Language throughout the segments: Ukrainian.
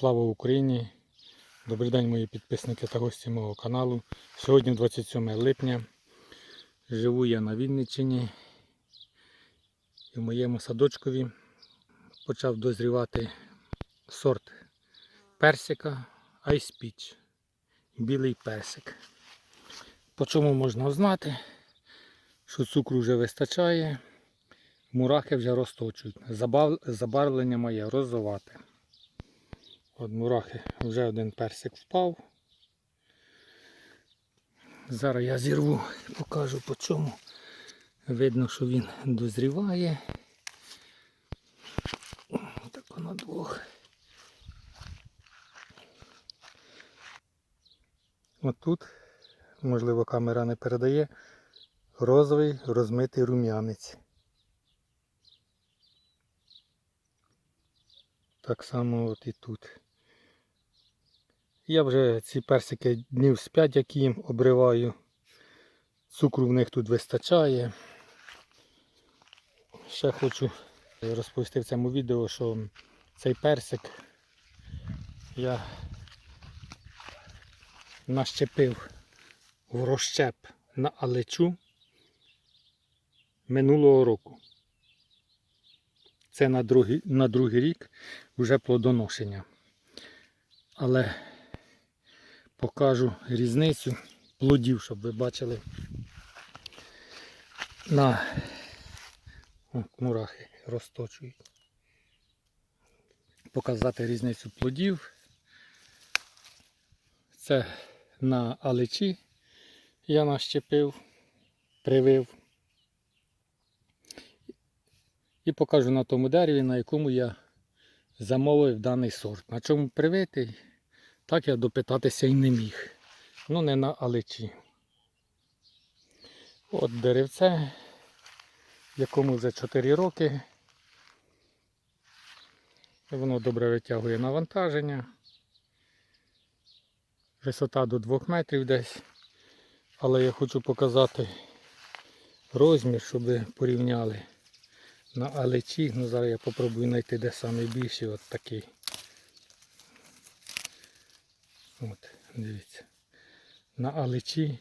Слава Україні! Добрий день, мої підписники та гості мого каналу. Сьогодні 27 липня. Живу я на Вінниччині і в моєму садочкові почав дозрівати сорт персика Ice Peach. Білий персик. По чому можна знати, що цукру вже вистачає, мурахи вже розточують. Забарвлення має розовате. От мурахи вже один персик впав. Зараз я зірву, і покажу по чому. Видно, що він дозріває. Так воно двох. От тут, можливо, камера не передає, розовий розмитий рум'янець. Так само от і тут. Я вже ці персики днів з 5 як їм обриваю. Цукру в них тут вистачає. Ще хочу розповісти в цьому відео, що цей персик я нащепив в розщеп на алечу минулого року. Це на другий, на другий рік вже плодоношення. Але покажу різницю плодів, щоб ви бачили на мурахи розточують. Показати різницю плодів. Це на алечі я нащепив, привив. І покажу на тому дереві, на якому я замовив даний сорт. На чому привитий, так я допитатися і не міг. Ну не на алечі. От деревце, якому вже 4 роки. Воно добре витягує навантаження. Висота до 2 метрів десь. Але я хочу показати розмір, щоб ви порівняли на алечі. Ну зараз я попробую знайти де найбільший от такий. От, дивіться. На алечі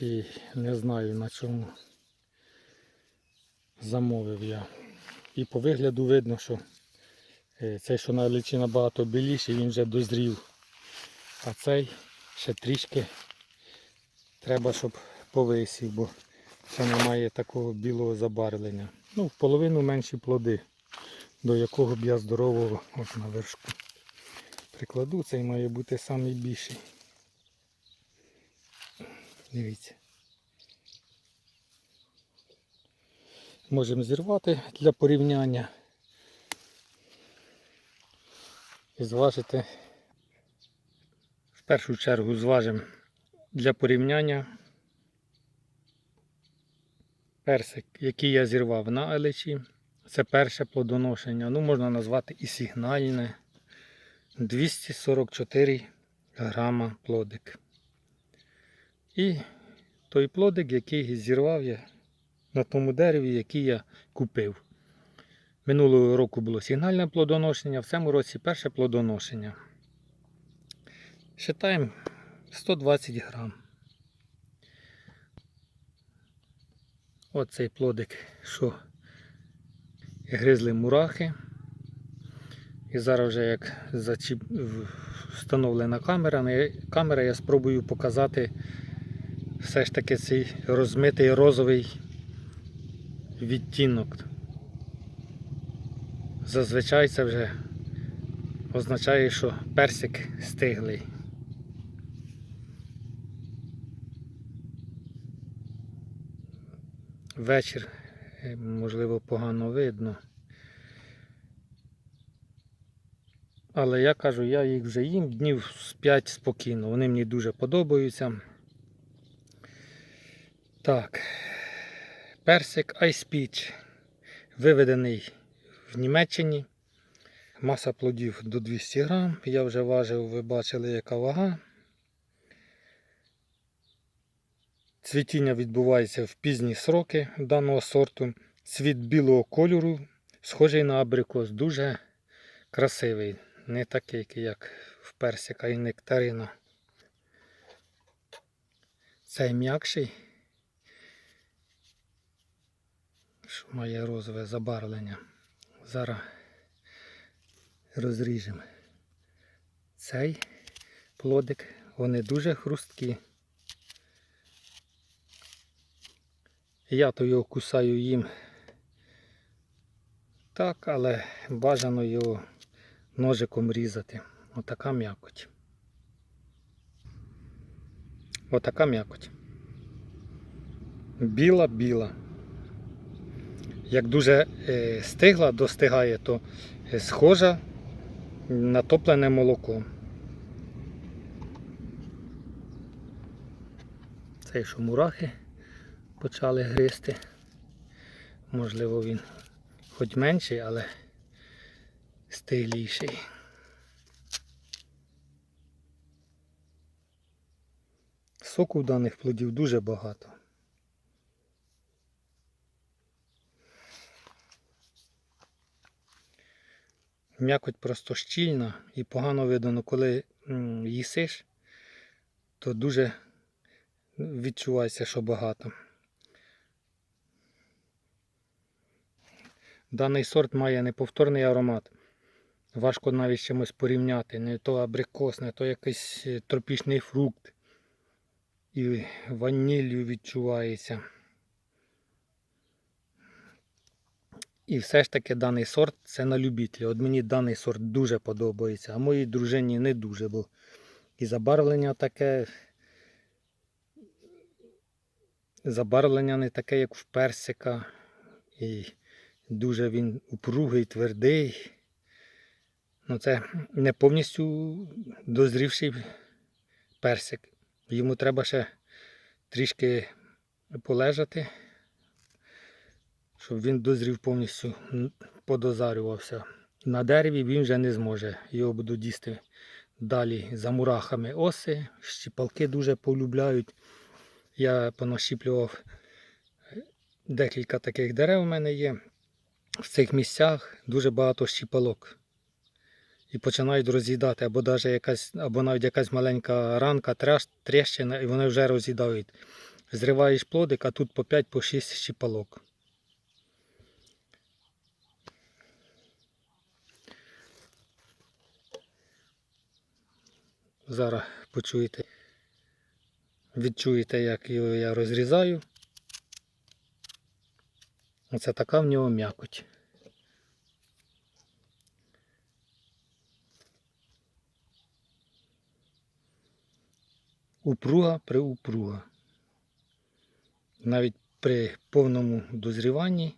і не знаю на чому замовив я. І по вигляду видно, що е, цей, що на алечі набагато біліший, він вже дозрів. А цей ще трішки треба, щоб повисів, бо це немає такого білого забарвлення. Ну, в половину менші плоди, до якого б я здорового от на вершку прикладу, цей має бути найбільший. Дивіться. Можемо зірвати для порівняння і зважити. В першу чергу зважимо для порівняння персик, який я зірвав на алечі. Це перше плодоношення. Ну, можна назвати і сигнальне. 244 грама плодик. І той плодик, який зірвав я на тому дереві, який я купив. Минулого року було сигнальне плодоношення, в цьому році перше плодоношення. Считаємо 120 грам. Оцей плодик, що гризли мурахи. І зараз вже як зачіп... встановлена камера, камера я спробую показати все ж таки цей розмитий розовий відтінок. Зазвичай це вже означає, що персик стиглий. Вечір, е, можливо, погано видно. Але я кажу, я їх вже їм днів з 5 спокійно. Вони мені дуже подобаються. Так, персик Ice Peach виведений в Німеччині. Маса плодів до 200 грам. Я вже важив, ви бачили, яка вага. Цвітіння відбувається в пізні сроки даного сорту. Цвіт білого кольору, схожий на абрикос, дуже красивий. Не такий, як в персика і нектарина. Цей м'якший, що має розове забарвлення. Зараз розріжемо. Цей плодик, вони дуже хрусткі. Я то його кусаю їм так, але бажано його ножиком різати. Отака м'якоть. Отака м'якоть. Біла-біла. Як дуже е, стигла, достигає, то е, схожа на топлене молоко. Цей що мурахи почали гризти. Можливо, він хоч менший, але стигліший. Соку даних плодів дуже багато. М'якоть просто щільна і погано видно, коли їсиш, то дуже відчувається, що багато. Даний сорт має неповторний аромат. Важко навіть чимось порівняти. Не то абрикос, не то якийсь е, тропічний фрукт. І ваніллю відчувається. І все ж таки даний сорт це на любителя. От мені даний сорт дуже подобається, а моїй дружині не дуже, бо і забарвлення таке. Забарвлення не таке, як в персика. І дуже він упругий, твердий. Ну, це не повністю дозрівший персик. Йому треба ще трішки полежати, щоб він дозрів повністю, подозарювався. На дереві він вже не зможе. Його будуть дісти далі за мурахами оси. Щіпалки дуже полюбляють. Я понащіплював декілька таких дерев у мене є. В цих місцях дуже багато щіпалок. І починають роз'їдати, або навіть якась, або навіть якась маленька ранка, тріщина, і вони вже роз'їдають. Зриваєш плодик, а тут по 5-6 щіпалок. Зараз почуєте, відчуєте, як його я розрізаю. Оце така в нього м'якоть. Упруга при упруга. Навіть при повному дозріванні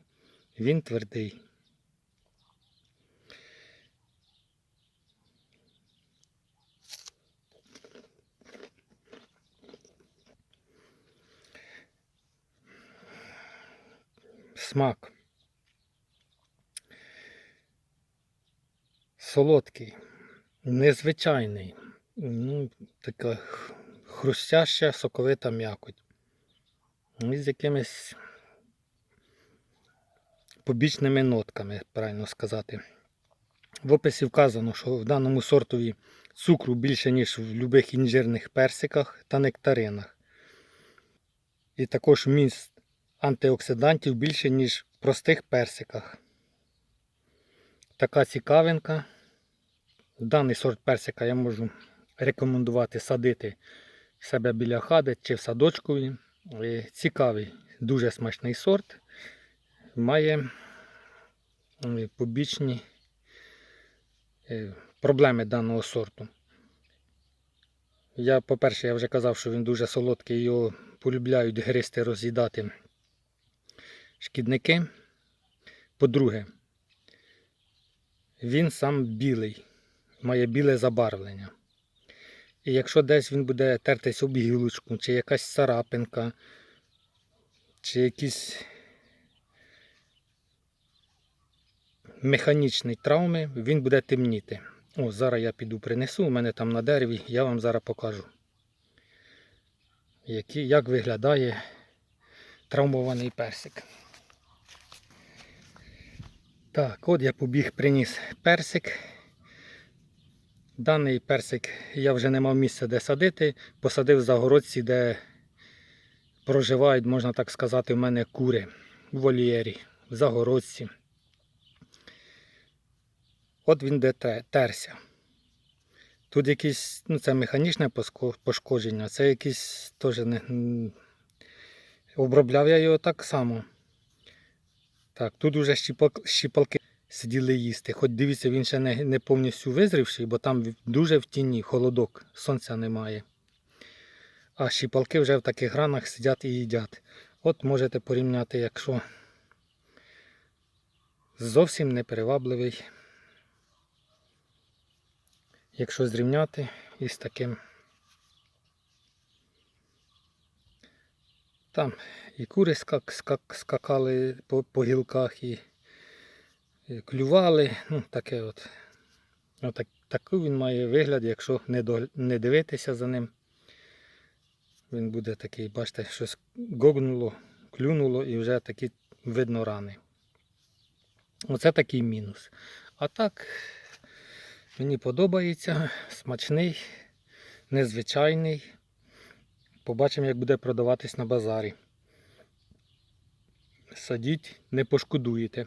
він твердий. Смак. Солодкий, незвичайний. Ну, така хрустяща соковита м'якоть. І з якимись побічними нотками, правильно сказати. В описі вказано, що в даному сортові цукру більше, ніж в будь-яких інжирних персиках та нектаринах. І також вміст антиоксидантів більше, ніж в простих персиках. Така цікавинка. Даний сорт персика я можу рекомендувати садити себе біля хати чи в садочкові. Е, Цікавий, дуже смачний сорт. Має побічні е, проблеми даного сорту. Я, по-перше, я вже казав, що він дуже солодкий, його полюбляють гристи, роз'їдати шкідники. По-друге, він сам білий, має біле забарвлення. І якщо десь він буде тертись об гілочку, чи якась царапинка, чи якісь механічні травми, він буде темніти. О, зараз я піду принесу, у мене там на дереві, я вам зараз покажу, які, як виглядає травмований персик. Так, от я побіг, приніс персик. Даний персик я вже не мав місця де садити. Посадив в загородці, де проживають, можна так сказати, в мене кури в вольєрі, в загородці. От він де терся. Тут якісь, ну це механічне пошкодження, це якісь теж не. Обробляв я його так само. Так, тут уже щіпалки сиділи їсти. Хоч дивіться, він ще не, не повністю визрівший, бо там дуже в тіні, холодок, сонця немає. А щіпалки вже в таких гранах сидять і їдять. От можете порівняти, якщо зовсім неперевабливий. Якщо зрівняти із таким. Там і кури скак, скак, скакали по, по гілках, і клювали. Ну, таке от. Отак, такий він має вигляд, якщо не, до, не дивитися за ним. Він буде такий, бачите, щось гогнуло, клюнуло і вже такі видно рани. Оце такий мінус. А так, мені подобається, смачний, незвичайний. Побачимо, як буде продаватись на базарі. Садіть, не пошкодуєте.